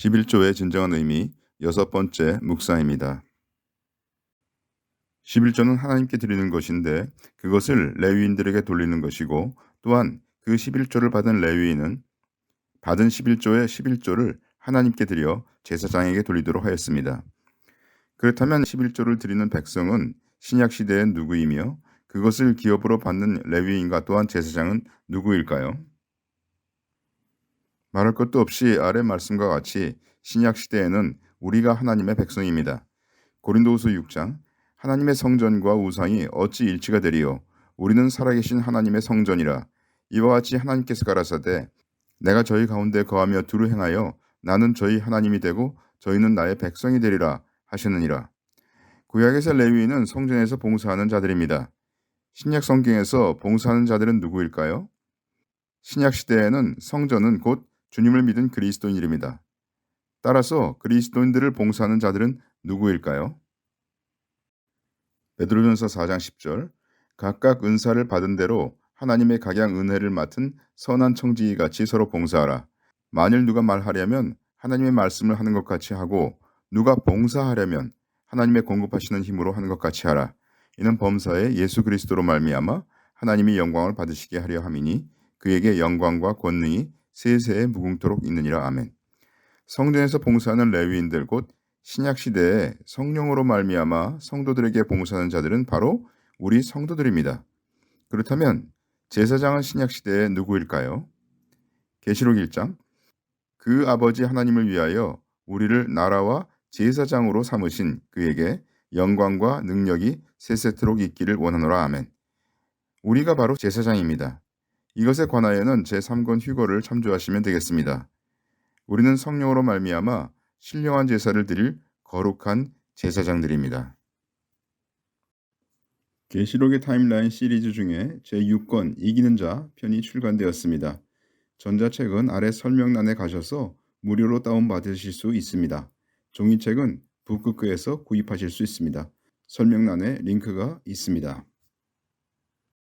11조의 진정한 의미 여섯 번째 묵상입니다. 11조는 하나님께 드리는 것인데 그것을 레위인들에게 돌리는 것이고 또한 그 11조를 받은 레위인은 받은 11조의 11조를 하나님께 드려 제사장에게 돌리도록 하였습니다. 그렇다면 11조를 드리는 백성은 신약 시대의 누구이며 그것을 기업으로 받는 레위인과 또한 제사장은 누구일까요? 말할 것도 없이 아래 말씀과 같이 신약 시대에는 우리가 하나님의 백성입니다. 고린도후서 6장 하나님의 성전과 우상이 어찌 일치가 되리요 우리는 살아계신 하나님의 성전이라 이와 같이 하나님께서 가라사대 내가 저희 가운데 거하며 두루 행하여 나는 저희 하나님이 되고 저희는 나의 백성이 되리라 하시느니라. 구약에서 레위인은 성전에서 봉사하는 자들입니다. 신약 성경에서 봉사하는 자들은 누구일까요? 신약 시대에는 성전은 곧 주님을 믿은 그리스도인들입니다. 따라서 그리스도인들을 봉사하는 자들은 누구일까요? 베드로전서 4장 10절 각각 은사를 받은 대로 하나님의 각양 은혜를 맡은 선한 청지기 같이 서로 봉사하라. 만일 누가 말하려면 하나님의 말씀을 하는 것 같이 하고 누가 봉사하려면 하나님의 공급하시는 힘으로 하는 것 같이 하라. 이는 범사에 예수 그리스도로 말미암아 하나님이 영광을 받으시게 하려 함이니 그에게 영광과 권능이 세세에 무궁토록 있느니라 아멘. 성전에서 봉사하는 레위인들 곧 신약 시대에 성령으로 말미암아 성도들에게 봉사하는 자들은 바로 우리 성도들입니다. 그렇다면 제사장은 신약 시대에 누구일까요? 계시록 1장 그 아버지 하나님을 위하여 우리를 나라와 제사장으로 삼으신 그에게 영광과 능력이 세세토록 있기를 원하노라 아멘. 우리가 바로 제사장입니다. 이것에 관하여는 제3권 휴거를 참조하시면 되겠습니다. 우리는 성령으로 말미암아 신령한 제사를 드릴 거룩한 제사장들입니다. 계시록의 타임라인 시리즈 중에 제6권 이기는 자 편이 출간되었습니다. 전자책은 아래 설명란에 가셔서 무료로 다운받으실 수 있습니다. 종이책은 북극크에서 구입하실 수 있습니다. 설명란에 링크가 있습니다.